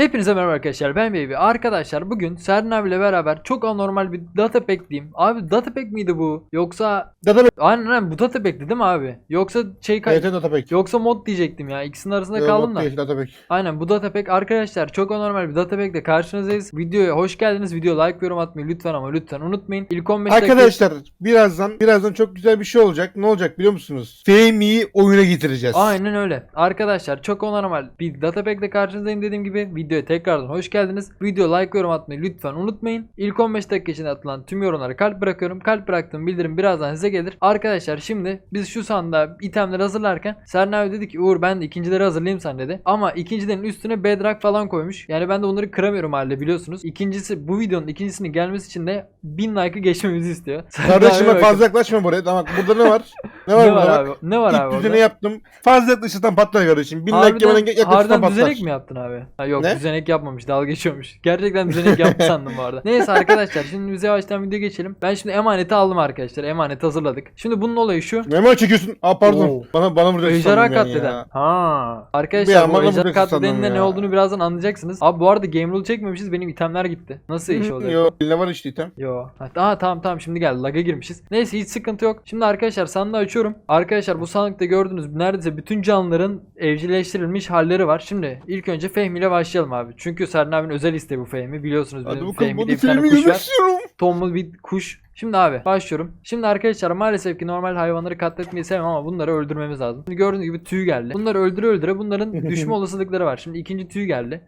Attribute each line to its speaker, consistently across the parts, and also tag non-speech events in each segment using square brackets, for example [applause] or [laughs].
Speaker 1: Hepinize merhaba arkadaşlar ben Baby. Arkadaşlar bugün Serdin abiyle beraber çok anormal bir data pack diyeyim. Abi data pack miydi bu? Yoksa
Speaker 2: Data Pack.
Speaker 1: aynen aynen bu data pack'ti değil mi abi? Yoksa şey
Speaker 2: Evet Data Pack.
Speaker 1: Yoksa mod diyecektim ya. İkisinin arasında
Speaker 2: Yok,
Speaker 1: kaldım da.
Speaker 2: değil, Data Pack.
Speaker 1: Aynen bu data pack arkadaşlar çok anormal bir data pack'le karşınızdayız. Videoya hoş geldiniz. Video like yorum atmayı lütfen ama lütfen unutmayın. İlk 15 dakika
Speaker 2: Arkadaşlar birazdan birazdan çok güzel bir şey olacak. Ne olacak biliyor musunuz? Fehmi'yi oyuna getireceğiz.
Speaker 1: Aynen öyle. Arkadaşlar çok anormal bir data pack'le karşınızdayım dediğim gibi. Videoya tekrardan hoş geldiniz. Video like yorum atmayı lütfen unutmayın. İlk 15 dakika içinde atılan tüm yorumlara kalp bırakıyorum. Kalp bıraktığım bildirim birazdan size gelir. Arkadaşlar şimdi biz şu sanda itemleri hazırlarken Serna abi dedi ki Uğur ben de ikincileri hazırlayayım sen dedi. Ama ikincilerin üstüne bedrock falan koymuş. Yani ben de onları kıramıyorum halde biliyorsunuz. İkincisi bu videonun ikincisinin gelmesi için de 1000 like'ı geçmemizi istiyor. [laughs]
Speaker 2: Kardeşim bak fazla yaklaşma buraya. Tamam burada ne var? Ne var
Speaker 1: Ne var
Speaker 2: bak?
Speaker 1: abi? Ne var abi?
Speaker 2: İlk düzeni yaptım. Fazla yaklaşırsan patlar kardeşim. Bin like
Speaker 1: Harbiden,
Speaker 2: yemeden yaklaşırsan
Speaker 1: harbiden
Speaker 2: patlar.
Speaker 1: düzenek mi yaptın abi? Ha, yok
Speaker 2: Ne?
Speaker 1: Düzenek yapmamış dalga geçiyormuş. Gerçekten düzenek yaptı [laughs] sandım bu arada. Neyse arkadaşlar şimdi biz yavaştan video geçelim. Ben şimdi emaneti aldım arkadaşlar. Emaneti hazırladık. Şimdi bunun olayı şu.
Speaker 2: Memo çekiyorsun. Aa pardon.
Speaker 1: Oo.
Speaker 2: Bana bana burada
Speaker 1: Ejderha katleden. Ha.
Speaker 2: Bir
Speaker 1: Arkadaşlar bu ejderha
Speaker 2: sandım
Speaker 1: ne
Speaker 2: ya.
Speaker 1: olduğunu birazdan anlayacaksınız. Abi bu arada game rule çekmemişiz. Benim itemler gitti. Nasıl iş [laughs] oluyor?
Speaker 2: Yo, ne var işte item?
Speaker 1: Yo. Ha, Aa, tamam tamam şimdi geldi. Lag'a girmişiz. Neyse hiç sıkıntı yok. Şimdi arkadaşlar sandığı açıyorum. Arkadaşlar bu sandıkta gördüğünüz neredeyse bütün canlıların evcilleştirilmiş halleri var. Şimdi ilk önce Fehmi ile başlayalım abi. Çünkü Serdar abinin özel isteği bu Fehmi. Biliyorsunuz
Speaker 2: Hadi
Speaker 1: benim
Speaker 2: bakalım.
Speaker 1: Fehmi
Speaker 2: Hadi
Speaker 1: diye bir tane
Speaker 2: Fehmi
Speaker 1: kuş var. Tombul bir kuş. Şimdi abi başlıyorum. Şimdi arkadaşlar maalesef ki normal hayvanları katletmeyi sevmem ama bunları öldürmemiz lazım. Şimdi gördüğünüz gibi tüy geldi. Bunları öldüre öldüre bunların [laughs] düşme olasılıkları var. Şimdi ikinci tüy geldi.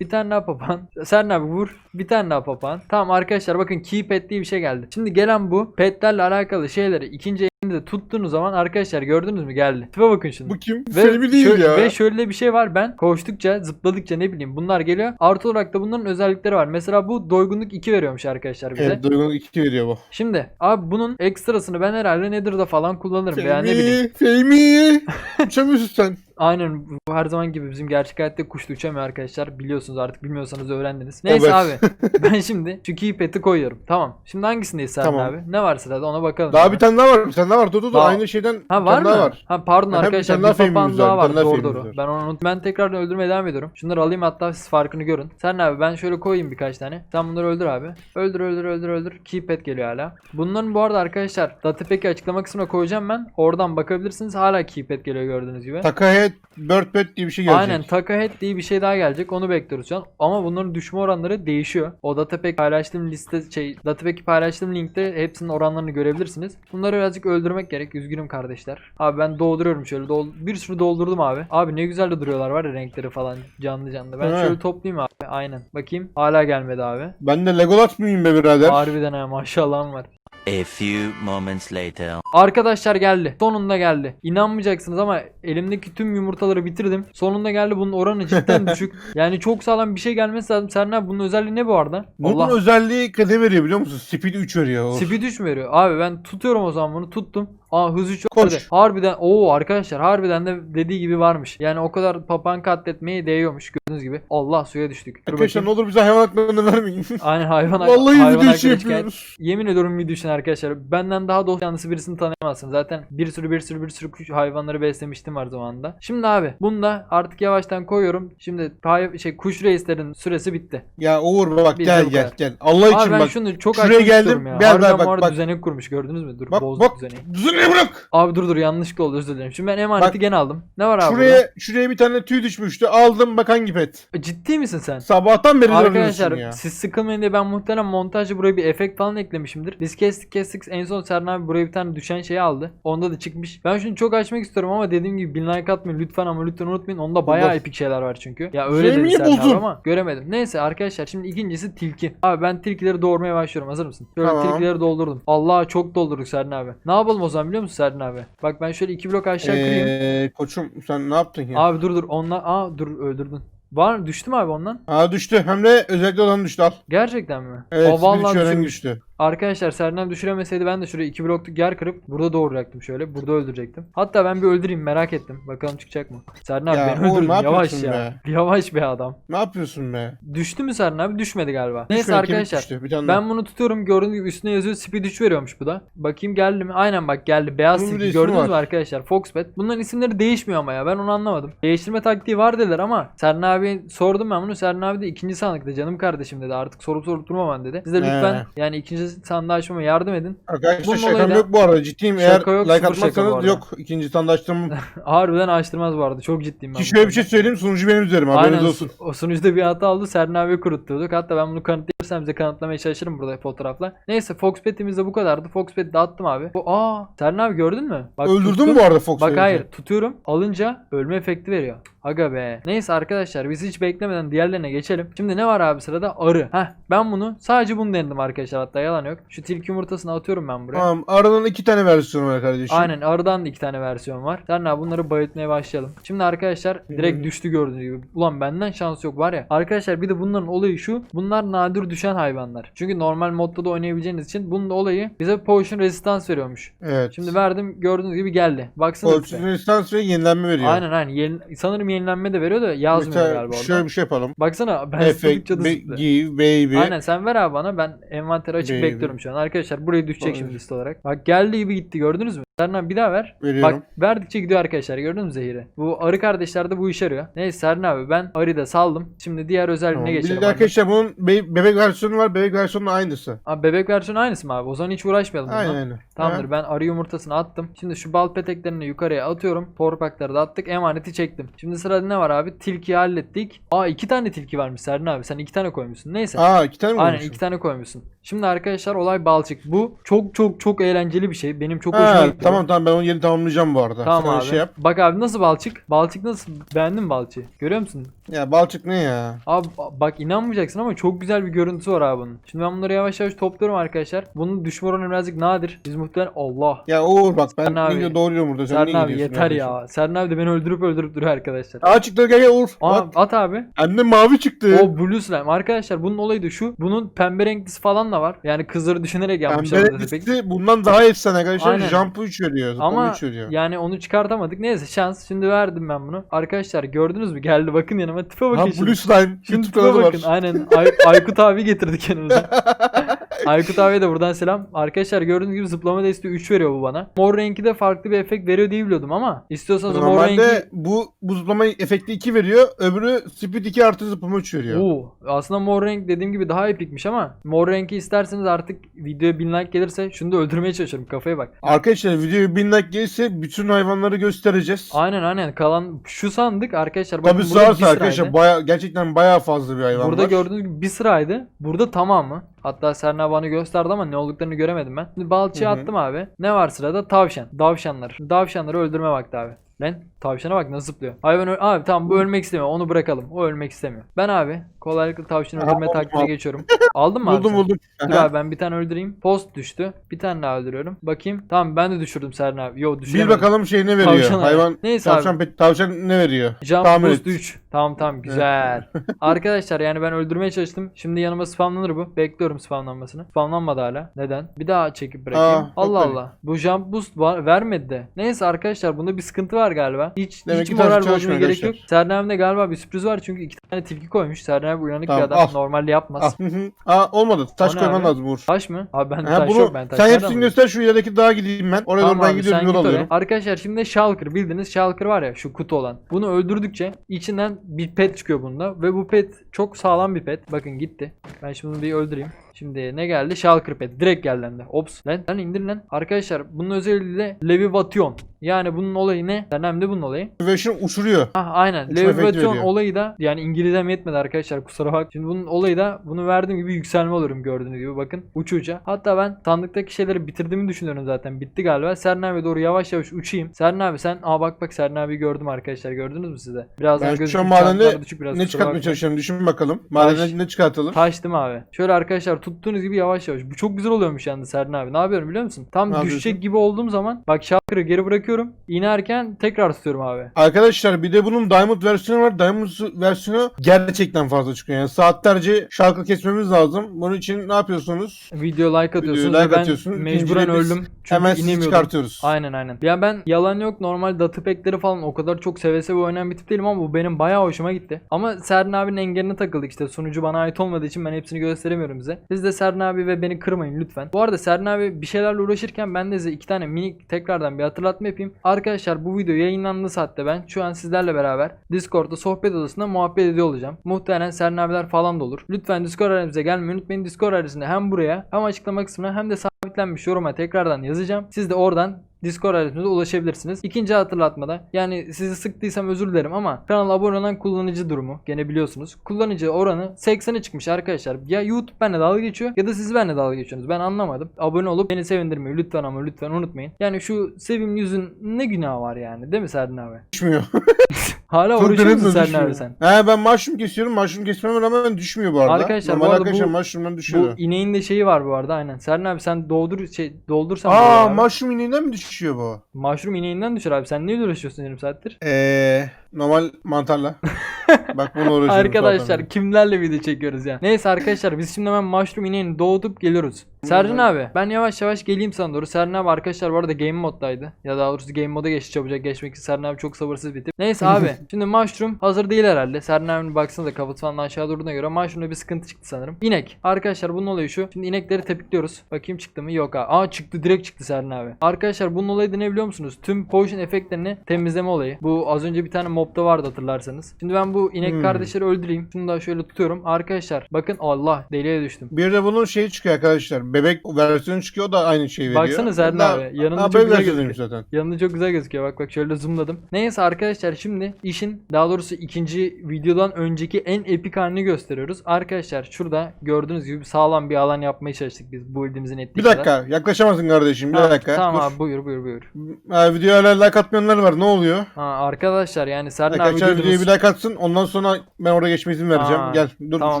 Speaker 1: Bir tane daha papağan. Sen abi vur. Bir tane daha papağan. Tamam arkadaşlar bakın key pet diye bir şey geldi. Şimdi gelen bu petlerle alakalı şeyleri ikinci elinde tuttuğunuz zaman arkadaşlar gördünüz mü geldi. Tipe bakın şimdi.
Speaker 2: Bu kim?
Speaker 1: Ve,
Speaker 2: Fehmi değil
Speaker 1: şöyle,
Speaker 2: ya.
Speaker 1: ve şöyle bir şey var ben koştukça zıpladıkça ne bileyim bunlar geliyor. Artı olarak da bunların özellikleri var. Mesela bu doygunluk 2 veriyormuş arkadaşlar bize.
Speaker 2: Evet Duygu'nun iki veriyor bu.
Speaker 1: Şimdi abi bunun ekstrasını ben herhalde Nether'da falan kullanırım veya ne bileyim.
Speaker 2: Fehmi. Fehmi. [laughs] Uçamıyorsun sen.
Speaker 1: Aynen bu her zaman gibi bizim gerçek hayatta kuş da uçamıyor arkadaşlar. Biliyorsunuz artık bilmiyorsanız öğrendiniz. Neyse
Speaker 2: Evet.
Speaker 1: abi [laughs] ben şimdi şu keypad'i koyuyorum. Tamam. Şimdi hangisindeyiz Serdar
Speaker 2: Tamam.
Speaker 1: abi? Ne var sırada ona bakalım.
Speaker 2: Daha
Speaker 1: hemen.
Speaker 2: bir tane daha var. Bir tane daha var. Dur dur dur.
Speaker 1: Daha-
Speaker 2: Aynı şeyden
Speaker 1: Ha
Speaker 2: bir
Speaker 1: var
Speaker 2: tane
Speaker 1: mı?
Speaker 2: daha var.
Speaker 1: Ha pardon
Speaker 2: bir
Speaker 1: arkadaşlar
Speaker 2: tane
Speaker 1: bir papağan daha
Speaker 2: var,
Speaker 1: var.
Speaker 2: bir tane
Speaker 1: Doğru doğru.
Speaker 2: var.
Speaker 1: Ben onu unut. Ben tekrar öldürmeye devam ediyorum. Şunları alayım hatta siz farkını görün. Sen abi ben şöyle koyayım birkaç tane. Sen bunları öldür abi. Öldür öldür öldür öldür. Keypad geliyor hala. Bunların bu arada arkadaşlar Datapack'i açıklama kısmına koyacağım ben. Oradan bakabilirsiniz. Hala keypad geliyor gördüğünüz gibi.
Speaker 2: Takahead Birdpet diye bir şey gelecek.
Speaker 1: Aynen Takahead diye bir şey daha gelecek. Onu bekliyoruz şu an. Ama bunların düşme oranları değişiyor. O Datapack paylaştığım liste şey Datapack'i paylaştığım linkte hepsinin oranlarını görebilirsiniz. Bunları birazcık öldürmek gerek. Üzgünüm kardeşler. Abi ben dolduruyorum şöyle. Dol bir sürü doldurdum abi. Abi ne güzel de duruyorlar var ya renkleri falan canlı canlı. Ben
Speaker 2: He.
Speaker 1: şöyle toplayayım abi. Aynen. Bakayım. Hala gelmedi abi.
Speaker 2: Ben de Legolas mıyım be birader?
Speaker 1: Harbiden ha maşallahım var.
Speaker 3: A few moments later.
Speaker 1: Arkadaşlar geldi. Sonunda geldi. İnanmayacaksınız ama elimdeki tüm yumurtaları bitirdim. Sonunda geldi. Bunun oranı cidden [laughs] düşük. Yani çok sağlam bir şey gelmesi lazım. Serna bunun özelliği ne bu arada?
Speaker 2: Bunun
Speaker 1: Allah.
Speaker 2: özelliği ne veriyor biliyor musun? Speed 3 veriyor.
Speaker 1: Speed 3 mü veriyor? Abi ben tutuyorum o zaman bunu. Tuttum. Aa hız 3
Speaker 2: Koş.
Speaker 1: verdi. Harbiden o arkadaşlar harbiden de dediği gibi varmış. Yani o kadar papan katletmeye değiyormuş gördüğünüz gibi. Allah suya düştük. Dur
Speaker 2: Arkadaşlar ne olur bize hayvan haklarını vermeyin.
Speaker 1: Aynen hayvan
Speaker 2: Vallahi
Speaker 1: hayvan
Speaker 2: video
Speaker 1: hakları
Speaker 2: işi yapıyoruz.
Speaker 1: Yemin ediyorum bir düşün arkadaşlar. Benden daha dost yanlısı birisini tanıyamazsın. Zaten bir sürü bir sürü bir sürü kuş hayvanları beslemiştim var zamanında. Şimdi abi bunu da artık yavaştan koyuyorum. Şimdi hay- şey kuş reislerin süresi bitti.
Speaker 2: Ya Uğur bak
Speaker 1: Bizde
Speaker 2: gel gel
Speaker 1: kadar.
Speaker 2: gel. Allah
Speaker 1: Abi
Speaker 2: için
Speaker 1: ben
Speaker 2: bak.
Speaker 1: şunu çok
Speaker 2: şuraya geldim.
Speaker 1: ya.
Speaker 2: Gel,
Speaker 1: Harbiden
Speaker 2: bak,
Speaker 1: arada
Speaker 2: bak.
Speaker 1: düzenek kurmuş gördünüz mü? Dur
Speaker 2: Bak
Speaker 1: bozduk
Speaker 2: bak.
Speaker 1: düzeneyi.
Speaker 2: Düzene bırak.
Speaker 1: Abi dur dur yanlışlıkla oldu özür dilerim. Şimdi ben emaneti
Speaker 2: Bak,
Speaker 1: gene aldım. Ne var abi
Speaker 2: Şuraya şuraya bir tane tüy düşmüştü. Aldım bak hangi pet.
Speaker 1: Burada? Ciddi misin sen?
Speaker 2: Sabahtan beri
Speaker 1: Arkadaşlar
Speaker 2: ya.
Speaker 1: siz sıkılmayın diye ben muhtemelen montajda buraya bir efekt falan eklemişimdir. Biz kestik kestik en son Serna abi buraya bir tane düşen şey aldı. Onda da çıkmış. Ben şunu çok açmak istiyorum ama dediğim gibi bin like atmayın lütfen ama lütfen unutmayın. Onda bayağı
Speaker 2: Allah.
Speaker 1: epik şeyler var çünkü. Ya öyle
Speaker 2: Şey
Speaker 1: dedi abi
Speaker 2: buldun?
Speaker 1: ama göremedim. Neyse arkadaşlar şimdi ikincisi tilki. Abi ben tilkileri doğurmaya başlıyorum. Hazır mısın? Şöyle
Speaker 2: Tamam.
Speaker 1: tilkileri doldurdum. Allah çok doldurduk Serna abi. Ne yapalım o zaman biliyor musun Serna abi? Bak ben şöyle iki blok aşağı kırayım.
Speaker 2: Eee koçum sen ne yaptın ya?
Speaker 1: Abi dur dur ondan aa dur öldürdün. Var düştü mü abi ondan?
Speaker 2: Aa düştü. Hem de özellikle olan düştü al.
Speaker 1: Gerçekten mi?
Speaker 2: Evet
Speaker 1: o vallahi
Speaker 2: bir öğren
Speaker 1: düşürmüş.
Speaker 2: düştü.
Speaker 1: Arkadaşlar Sernem düşüremeseydi ben de şuraya iki blokluk yer kırıp burada doğuracaktım şöyle. Burada öldürecektim. Hatta ben bir öldüreyim merak ettim. Bakalım çıkacak mı? Sernem
Speaker 2: Ya
Speaker 1: beni
Speaker 2: oğlum, ne
Speaker 1: Yavaş
Speaker 2: yapıyorsun
Speaker 1: ya. Yavaş be adam.
Speaker 2: Ne yapıyorsun be?
Speaker 1: Düştü mü Sernem abi? Düşmedi galiba. Neyse
Speaker 2: kemik
Speaker 1: arkadaşlar.
Speaker 2: düştü. Bir tane
Speaker 1: Ben bunu tutuyorum gördüğünüz gibi üstüne yazıyor speed 3 veriyormuş bu da. Bakayım geldi mi? Aynen bak geldi. Beyaz
Speaker 2: Bunun bir de
Speaker 1: tilki
Speaker 2: ismi
Speaker 1: gördünüz
Speaker 2: var.
Speaker 1: mü arkadaşlar? Foxpet. Bunların isimleri değişmiyor ama ya ben onu anlamadım. Değiştirme taktiği var dediler ama Serna abi sordum ben bunu. Serna abi de ikinci sandıkta canım kardeşim dedi. Artık sorup sorup durma ben dedi. Siz de lütfen
Speaker 2: He.
Speaker 1: yani ikinci sandığı açmama yardım edin.
Speaker 2: Arkadaşlar
Speaker 1: Bunun
Speaker 2: şakam
Speaker 1: olayı da-
Speaker 2: yok bu arada ciddiyim. Eğer
Speaker 1: Şaka yok,
Speaker 2: like
Speaker 1: bu
Speaker 2: atmazsanız yok. ikinci tane açtım. [laughs]
Speaker 1: Harbiden açtırmaz bu arada. Çok ciddiyim ben.
Speaker 2: Ki
Speaker 1: bu
Speaker 2: şöyle bir şey söyleyeyim sunucu benim üzerim haberiniz
Speaker 1: Aynen
Speaker 2: olsun.
Speaker 1: o sunucuda bir hata oldu. Serna abi kurutturduk. Hatta ben bunu kanıtlayabilirsem size kanıtlamaya çalışırım burada fotoğrafla. Neyse Foxpet'imiz de bu kadardı. Foxpet'i de attım abi. Bu, aa Serna abi gördün mü? Bak,
Speaker 2: Öldürdün
Speaker 1: tuttum.
Speaker 2: mü bu arada Fox
Speaker 1: Bak hayır tutuyorum alınca ölme efekti veriyor. Aga be. Neyse arkadaşlar biz hiç beklemeden diğerlerine geçelim. Şimdi ne var abi sırada? Arı. Heh ben bunu sadece bunu denedim arkadaşlar hatta yalan yok. Şu tilki yumurtasını atıyorum ben buraya.
Speaker 2: Tamam aradan iki tane versiyonu var kardeşim.
Speaker 1: Aynen arıdan da iki tane versiyon var. Serna bunları bayıltmaya başlayalım. Şimdi arkadaşlar direkt düştü gördüğünüz gibi. Ulan benden şans yok var ya. Arkadaşlar bir de bunların olayı şu. Bunlar nadir düşen hayvanlar. Çünkü normal modda da oynayabileceğiniz için bunun olayı bize potion resistance veriyormuş.
Speaker 2: Evet.
Speaker 1: Şimdi verdim gördüğünüz gibi geldi. Baksana size.
Speaker 2: Ölçüsü resistans ve yenilenme veriyor.
Speaker 1: Aynen aynen. Yeni- sanırım yenilenme de veriyor da yazmıyor
Speaker 2: Mesela
Speaker 1: galiba orada.
Speaker 2: şöyle bir şey yapalım.
Speaker 1: Baksana ben
Speaker 2: Effect, be- give, baby.
Speaker 1: Aynen sen ver abi bana ben envanteri açıp
Speaker 2: Baby.
Speaker 1: bekliyorum şu an. Arkadaşlar buraya düşecek
Speaker 2: Olur.
Speaker 1: şimdi liste olarak. Bak geldiği gibi gitti gördünüz mü? Serna bir daha ver.
Speaker 2: Veriyorum.
Speaker 1: Bak verdikçe gidiyor arkadaşlar gördünüz mü zehiri? Bu arı kardeşler de bu işe yarıyor. Neyse Serna abi ben arıyı da saldım. Şimdi diğer özelliğine
Speaker 2: Tamam. Bir
Speaker 1: geçelim.
Speaker 2: de
Speaker 1: abi.
Speaker 2: arkadaşlar bunun be- bebek versiyonu var. Bebek versiyonunun aynısı.
Speaker 1: Abi bebek versiyonu aynısı mı abi? O zaman hiç uğraşmayalım.
Speaker 2: Aynen aynen.
Speaker 1: Tamamdır
Speaker 2: Ha.
Speaker 1: ben arı yumurtasını attım. Şimdi şu bal peteklerini yukarıya atıyorum. Torpakları da attık. Emaneti çektim. Şimdi sırada ne var abi? Tilkiyi hallettik. Aa iki tane tilki varmış Serna abi. Sen iki tane koymuşsun. Neyse.
Speaker 2: Aa iki tane mi
Speaker 1: Aynen
Speaker 2: olmuşsun?
Speaker 1: iki tane koymuşsun. Şimdi arkadaşlar olay balçık. Bu çok çok çok eğlenceli bir şey. Benim çok hoşuma
Speaker 2: Ha,
Speaker 1: gitti.
Speaker 2: tamam tamam ben onu yeni tamamlayacağım bu arada.
Speaker 1: Tamam
Speaker 2: Sen
Speaker 1: abi.
Speaker 2: Şey yap.
Speaker 1: Bak abi nasıl balçık? Balçık nasıl? Beğendin mi balçığı? Görüyor musun?
Speaker 2: Ya balçık ne ya?
Speaker 1: Abi bak inanmayacaksın ama çok güzel bir görüntüsü var abi bunun. Şimdi ben bunları yavaş yavaş topluyorum arkadaşlar. Bunun düşme oranı birazcık nadir. Biz muhtemelen Allah.
Speaker 2: Ya Uğur bak ben
Speaker 1: Serna abi.
Speaker 2: video doğruyorum burada. Sen niye
Speaker 1: abi
Speaker 2: gidiyorsun
Speaker 1: yeter
Speaker 2: kardeşim?
Speaker 1: ya. Serna abi de beni öldürüp öldürüp duruyor arkadaşlar.
Speaker 2: Aa çıktı gel gel Uğur.
Speaker 1: Aa,
Speaker 2: Bak
Speaker 1: at abi.
Speaker 2: de mavi çıktı.
Speaker 1: O blue slime. Arkadaşlar bunun olayı da şu. Bunun pembe renklisi falan da var. Yani kızları düşünerek yapmışlar.
Speaker 2: Pembe renklisi bundan daha efsane arkadaşlar.
Speaker 1: Aynen.
Speaker 2: Jump 3 veriyor.
Speaker 1: Ama
Speaker 2: 3 veriyor.
Speaker 1: yani onu çıkartamadık. Neyse şans. Şimdi verdim ben bunu. Arkadaşlar gördünüz mü? Geldi bakın yanıma. Tipe bakın
Speaker 2: Ha. Blue Slime.
Speaker 1: Şimdi tipe bakın.
Speaker 2: var.
Speaker 1: Aynen. Ay- Aykut abi getirdik yanımıza. [laughs] Aykut abiye de buradan selam. Arkadaşlar gördüğünüz gibi zıplama desteği 3 veriyor bu bana. Mor renki de farklı bir efekt veriyor diye biliyordum ama istiyorsanız mor renki
Speaker 2: Normalde bu bu zıplama efekti 2 veriyor. Öbürü speed 2 artı zıplama 3 veriyor.
Speaker 1: Oo, aslında mor renk dediğim gibi daha epikmiş ama mor renki isterseniz artık videoya 1000 like gelirse şunu da öldürmeye çalışıyorum kafaya bak.
Speaker 2: Arkadaşlar videoya 1000 like gelirse bütün hayvanları göstereceğiz.
Speaker 1: Aynen aynen kalan şu sandık arkadaşlar bakın
Speaker 2: Tabii
Speaker 1: burada sıraydı.
Speaker 2: arkadaşlar baya, gerçekten bayağı fazla bir hayvan
Speaker 1: Burada
Speaker 2: var.
Speaker 1: gördüğünüz gibi bir sıraydı. Burada tamamı. Hatta Serna bana gösterdi ama ne olduklarını göremedim ben. Şimdi
Speaker 2: hı.
Speaker 1: attım abi. Ne var sırada? Tavşan. Davşanlar. Şimdi Davşanları öldürme vakti abi. Lan tavşana bak nasıl zıplıyor. Hayvan abi tamam bu ölmek istemiyor. Onu bırakalım. O ölmek istemiyor. Ben abi kolaylıkla tavşanı öldürme taktiğine geçiyorum. Aldın mı [laughs] abi
Speaker 2: buldum
Speaker 1: sen?
Speaker 2: buldum.
Speaker 1: Dur abi ben bir tane öldüreyim. Post düştü. Bir tane daha öldürüyorum. Bakayım. Tamam ben de düşürdüm Serna abi. Yo düşüremedim.
Speaker 2: bakalım şey ne veriyor.
Speaker 1: Tavşan abi.
Speaker 2: hayvan
Speaker 1: Neyse
Speaker 2: tavşan, pet, tavşan ne veriyor?
Speaker 1: Jump
Speaker 2: Tahmin et.
Speaker 1: 3. Tamam tamam güzel. [laughs] Arkadaşlar yani ben öldürmeye çalıştım. Şimdi yanıma spamlanır bu. Bekliyorum spamlanmasını. Spamlanmadı hala. Neden? Bir daha çekip bırakayım.
Speaker 2: Aa,
Speaker 1: Allah. Allah. Bu jump boost var, vermedi de. Neyse arkadaşlar bunda bir sıkıntı var galiba. Hiç,
Speaker 2: Demek
Speaker 1: hiç moral bozmaya gerek yok. Serdem'de galiba bir sürpriz var çünkü iki tane tilki koymuş. Serdem uyanık
Speaker 2: Tamam,
Speaker 1: bir adam.
Speaker 2: al.
Speaker 1: Normalde yapmaz.
Speaker 2: Hı. Aa olmadı. Taş
Speaker 1: O
Speaker 2: koyman
Speaker 1: abi?
Speaker 2: lazım Uğur.
Speaker 1: Taş mı? Abi ben
Speaker 2: Ha,
Speaker 1: taş
Speaker 2: bunu,
Speaker 1: yok. Ben taş
Speaker 2: sen hepsini göster şu ilerideki dağa gideyim ben. Oraya
Speaker 1: Tamam
Speaker 2: doğru ben
Speaker 1: abi,
Speaker 2: gidiyorum yol alıyorum.
Speaker 1: Arkadaşlar şimdi Shulker bildiğiniz Shulker var ya şu kutu olan. Bunu öldürdükçe içinden bir pet çıkıyor bunda ve bu pet çok sağlam bir pet. Bakın gitti. Ben şimdi bunu bir öldüreyim. Şimdi ne geldi? Shulker pet. Direkt geldi hem de. Ops. Lan, lan indir lan. Arkadaşlar bunun özelliği de Levitation. Yani bunun olayı ne? Sen de bunun olayı.
Speaker 2: Ve şimdi uçuruyor.
Speaker 1: Ah aynen.
Speaker 2: Uçma
Speaker 1: Levitation
Speaker 2: veriyor.
Speaker 1: olayı da yani İngilizcem yetmedi arkadaşlar kusura bak. Şimdi bunun olayı da bunu verdiğim gibi yükselme olurum gördüğünüz gibi bakın. Uça. Hatta ben sandıktaki şeyleri bitirdiğimi düşünüyorum zaten. Bitti galiba. Serna abi doğru yavaş yavaş uçayım. Serna abi sen aa bak bak Serna abi gördüm arkadaşlar. Gördünüz mü size? Birazdan
Speaker 2: Ben şu an madende
Speaker 1: düşük biraz
Speaker 2: Ne çıkartmaya çalışıyorum düşün bakalım. Madenden ne çıkartalım?
Speaker 1: Taş değil mi abi? Şöyle arkadaşlar tuttuğunuz gibi yavaş yavaş. Bu çok güzel oluyormuş yani Serdin abi. Ne yapıyorum biliyor musun? Tam
Speaker 2: Ne
Speaker 1: düşecek
Speaker 2: yapıyorsun?
Speaker 1: gibi olduğum zaman bak şarkıyı geri bırakıyorum. İnerken tekrar tutuyorum abi.
Speaker 2: Arkadaşlar bir de bunun Diamond versiyonu var. Diamond versiyonu gerçekten fazla çıkıyor. Yani saatlerce şarkı kesmemiz lazım. Bunun için ne yapıyorsunuz?
Speaker 1: Video like atıyorsunuz
Speaker 2: like
Speaker 1: ve ben
Speaker 2: atıyorsun.
Speaker 1: mecburen
Speaker 2: İkinciyi biz
Speaker 1: öldüm. Çünkü
Speaker 2: Hemen sizi
Speaker 1: inemiyordum.
Speaker 2: çıkartıyoruz.
Speaker 1: Aynen aynen. Ya ben yalan yok normal datapekleri falan o kadar çok seve seve oynayan bir tip değilim ama bu benim bayağı hoşuma gitti. Ama Serdin abinin engeline takıldık işte sunucu bana ait olmadığı için ben hepsini gösteremiyorum size. Siz de Serdin abi ve beni kırmayın lütfen. Bu arada Serdin abi bir şeylerle uğraşırken ben de size iki tane minik tekrardan bir hatırlatma yapayım. Arkadaşlar bu video yayınlandığı saatte ben şu an sizlerle beraber Discord'da sohbet odasında muhabbet ediyor olacağım. Muhtemelen Serdin abiler falan da olur. Lütfen Discord aramıza gelmeyi unutmayın. Discord arasında hem buraya hem açıklama kısmına hem de sabitlenmiş yoruma tekrardan yazacağım. Siz de oradan Discord adresimize ulaşabilirsiniz. İkinci hatırlatmada yani sizi sıktıysam özür dilerim ama kanala abone olan kullanıcı durumu gene biliyorsunuz. Kullanıcı oranı 80'e çıkmış arkadaşlar. Ya YouTube benimle dalga geçiyor ya da siz benimle dalga geçiyorsunuz. Ben anlamadım. Abone olup beni sevindirmeyi lütfen ama lütfen unutmayın. Yani şu sevimli yüzün ne günahı var yani değil mi Serdin abi?
Speaker 2: Düşmüyor. [laughs]
Speaker 1: Hala
Speaker 2: Çok
Speaker 1: uğraşıyor musun
Speaker 2: düşmüyor.
Speaker 1: abi sen?
Speaker 2: He ben mushroom kesiyorum. Mushroom kesmeme rağmen düşmüyor bu arada.
Speaker 1: Arkadaşlar, bu
Speaker 2: Normal
Speaker 1: arada
Speaker 2: arkadaşlar
Speaker 1: bu-
Speaker 2: mushroom'dan
Speaker 1: Bu
Speaker 2: düşüyor.
Speaker 1: ineğin de şeyi var bu arada aynen. Serdin abi sen doldur şey doldursan
Speaker 2: Aa mushroom ineğinden mi düşüyor bu?
Speaker 1: Mushroom ineğinden düşer abi. Sen neyle uğraşıyorsun yarım saattir?
Speaker 2: Eee normal mantarla. [laughs] Bak bunu uğraşıyorum.
Speaker 1: Arkadaşlar
Speaker 2: zaten.
Speaker 1: kimlerle video çekiyoruz ya. Neyse arkadaşlar biz şimdi hemen mushroom ineğini doğdup geliyoruz. Serdin abi ben yavaş yavaş geleyim sana doğru. Serdin abi arkadaşlar bu arada game moddaydı. Ya daha doğrusu game moda geçti çabucak geçmek için. Serdin abi çok sabırsız bir tip. Neyse [laughs] abi şimdi mushroom hazır değil herhalde. Serdin abinin baksana da kafası falan aşağı durduğuna göre mushroom'da bir sıkıntı çıktı sanırım. İnek. Arkadaşlar bunun olayı şu. Şimdi inekleri tepikliyoruz. Bakayım çıktı mı? Yok abi. Aa çıktı direkt çıktı Serdin abi. Arkadaşlar bunun olayı da ne biliyor musunuz? Tüm potion efektlerini temizleme olayı. Bu az önce bir tane mobda vardı hatırlarsanız. Şimdi ben bu inek
Speaker 2: Hmm.
Speaker 1: kardeşleri öldüreyim. Şunu da şöyle tutuyorum. Arkadaşlar bakın Allah deliye düştüm.
Speaker 2: Bir de bunun şeyi çıkıyor arkadaşlar. Bebek versiyonu çıkıyor da aynı şeyi veriyor.
Speaker 1: Baksana Serdin
Speaker 2: Daha-
Speaker 1: abi, yanında
Speaker 2: Ha,
Speaker 1: çok güzel gözüküyor.
Speaker 2: zaten.
Speaker 1: Yanında çok güzel gözüküyor. Bak bak şöyle zoomladım. Neyse arkadaşlar şimdi işin daha doğrusu ikinci videodan önceki en epik halini gösteriyoruz. Arkadaşlar şurada gördüğünüz gibi sağlam bir alan yapmaya çalıştık biz bu build'imizin ettiği
Speaker 2: Bir dakika yaklaşamazsın kardeşim bir
Speaker 1: Tamam,
Speaker 2: dakika.
Speaker 1: Tamam
Speaker 2: Dur.
Speaker 1: abi buyur buyur buyur.
Speaker 2: Ha, videoya hala like atmayanlar var ne oluyor?
Speaker 1: Ha, arkadaşlar yani Serdin abi
Speaker 2: Arkadaşlar videoya bir like atsın ondan sonra ben orada geçme izin vereceğim.
Speaker 1: Aa,
Speaker 2: Gel dur
Speaker 1: Tamam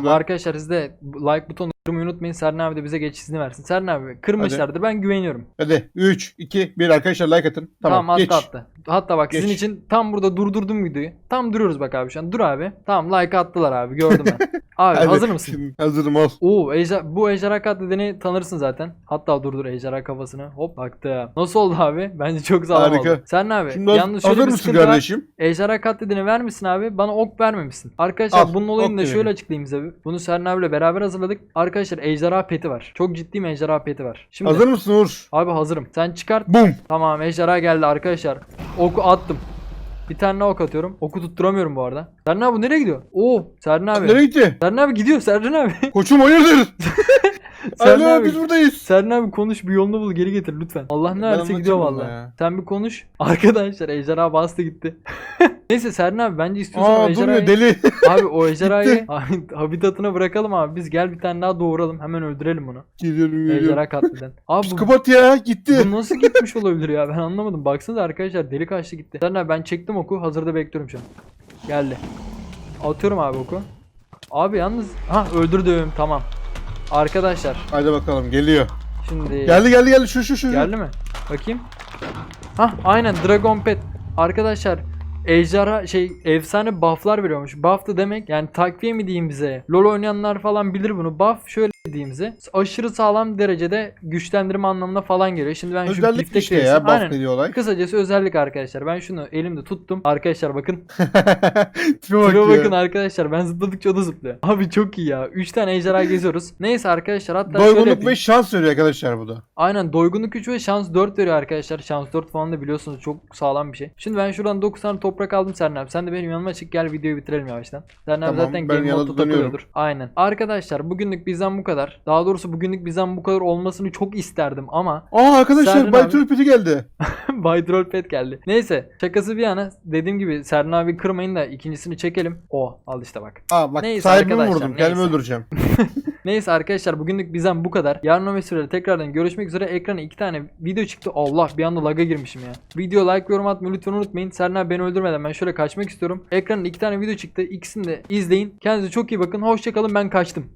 Speaker 2: şurada.
Speaker 1: arkadaşlar siz de like butonunu kırmayı unutmayın. Serdin abi de bize geç izni versin. Serdin abi kırmışlardır ben güveniyorum.
Speaker 2: Hadi 3, 2, 1 arkadaşlar like atın. Tamam,
Speaker 1: Tamam,
Speaker 2: geç.
Speaker 1: attı attı. Hatta bak sizin
Speaker 2: Geç.
Speaker 1: için tam burada durdurdum videoyu. Tam duruyoruz bak abi şu an. Dur abi. Tamam like attılar abi gördüm ben. [laughs] abi
Speaker 2: Hadi,
Speaker 1: hazır mısın?
Speaker 2: şimdi [laughs] hazırım ol.
Speaker 1: Oo ejder, bu ejderha katledeni tanırsın zaten. Hatta durdur ejderha kafasını. Hop baktı. Nasıl oldu abi? Bence çok sağlam
Speaker 2: Harika.
Speaker 1: oldu. Sen abi?
Speaker 2: Şimdi
Speaker 1: Yalnız şöyle
Speaker 2: hazır mısın
Speaker 1: sıkıntı var.
Speaker 2: kardeşim?
Speaker 1: Ejderha katledeni vermişsin abi. Bana ok vermemişsin. Arkadaşlar
Speaker 2: Al,
Speaker 1: bunun olayını
Speaker 2: ok
Speaker 1: da şöyle açıklayayım size. Bunu Serdin abiyle beraber hazırladık. Arkadaşlar ejderha peti var. Çok ciddi bir ejderha peti var. Şimdi
Speaker 2: Hazır mısın Uğur?
Speaker 1: abi hazırım. Sen çıkart.
Speaker 2: Bum.
Speaker 1: Tamam ejderha geldi arkadaşlar. Oku attım. Bir tane ok atıyorum. Oku tutturamıyorum bu arada. Serdin abi bu nereye gidiyor? Oo Serdin abi.
Speaker 2: Nereye gitti?
Speaker 1: Serdin abi gidiyor Serdin abi.
Speaker 2: Koçum hayırdır? [laughs] [laughs]
Speaker 1: Serdin
Speaker 2: Alo
Speaker 1: abi.
Speaker 2: biz buradayız.
Speaker 1: Serdin abi konuş bir yolunu bul geri getir lütfen. Allah ne verirse gidiyor valla. Sen bir konuş. [laughs] Arkadaşlar ejderha bastı gitti. [laughs] Neyse Serdin abi bence istiyorsan o
Speaker 2: Aa
Speaker 1: ejderhayı...
Speaker 2: durmuyor deli.
Speaker 1: Abi o ejderhayı habitatına bırakalım abi. Biz gel bir tane daha doğuralım. Hemen öldürelim bunu.
Speaker 2: Geliyorum geliyorum.
Speaker 1: Ejderha katleden. Abi bu,
Speaker 2: Psikopat ya gitti.
Speaker 1: bu nasıl gitmiş olabilir ya? Ben anlamadım. Baksanıza arkadaşlar deli kaçtı gitti. Serdin abi ben çektim oku. Hazırda bekliyorum şu an. Geldi. Atıyorum abi oku. Abi yalnız... Ha öldürdüm. Tamam. Arkadaşlar
Speaker 2: Hadi bakalım geliyor.
Speaker 1: şimdi...
Speaker 2: Geldi geldi geldi şu şu şu.
Speaker 1: Geldi mi? Bakayım. Hah aynen Dragon Pet. Arkadaşlar ejderha şey efsane bufflar veriyormuş. Buff da demek yani takviye mi diyeyim bize? LoL oynayanlar falan bilir bunu. Buff şöyle size. Aşırı sağlam derecede güçlendirme anlamına falan geliyor. Şimdi ben şu
Speaker 2: Özellik
Speaker 1: biftek
Speaker 2: işte ya
Speaker 1: Aynen.
Speaker 2: dediği olay.
Speaker 1: Kısacası özellik arkadaşlar. Ben şunu elimde tuttum. Arkadaşlar bakın. [laughs]
Speaker 2: Tipe bak
Speaker 1: Şuna
Speaker 2: ya.
Speaker 1: bakın arkadaşlar. Ben zıpladıkça o da zıplıyor. Abi çok iyi ya. 3 tane ejderha geziyoruz. Neyse arkadaşlar hatta şöyle
Speaker 2: Doygunluk
Speaker 1: yapayım.
Speaker 2: ve şans veriyor arkadaşlar bu da.
Speaker 1: Aynen doygunluk 3 ve şans 4 veriyor arkadaşlar. Şans 4 falan da biliyorsunuz çok sağlam bir şey. Şimdi ben şuradan 9 tane toprak aldım abi. Sen de benim yanıma çık gel videoyu bitirelim yavaştan. Abi
Speaker 2: Tamam,
Speaker 1: zaten
Speaker 2: ben
Speaker 1: game
Speaker 2: dönüyorum.
Speaker 1: takılıyordur. Aynen. Arkadaşlar bugünlük bizden bu kadar. Daha doğrusu bugünlük bizden bu kadar olmasını çok isterdim ama
Speaker 2: Aa arkadaşlar
Speaker 1: Serdin
Speaker 2: Bay
Speaker 1: abi.
Speaker 2: Turpiti geldi. [laughs]
Speaker 1: Bay Troll Pet geldi. Neyse şakası bir yana dediğim gibi Serdar abi kırmayın da ikincisini çekelim. O al işte bak.
Speaker 2: Aa bak
Speaker 1: Neyse
Speaker 2: sahibimi
Speaker 1: arkadaşlar,
Speaker 2: vurdum. Kendimi öldüreceğim. [laughs]
Speaker 1: Neyse arkadaşlar bugünlük bizden bu kadar. Yarın o vesileyle tekrardan görüşmek üzere. Ekrana iki tane video çıktı. Allah bir anda laga girmişim ya. Video like yorum atmayı lütfen unutmayın. Serna beni öldürmeden ben şöyle kaçmak istiyorum. Ekranın iki tane video çıktı. İkisini de izleyin. Kendinize çok iyi bakın. Hoşçakalın ben kaçtım.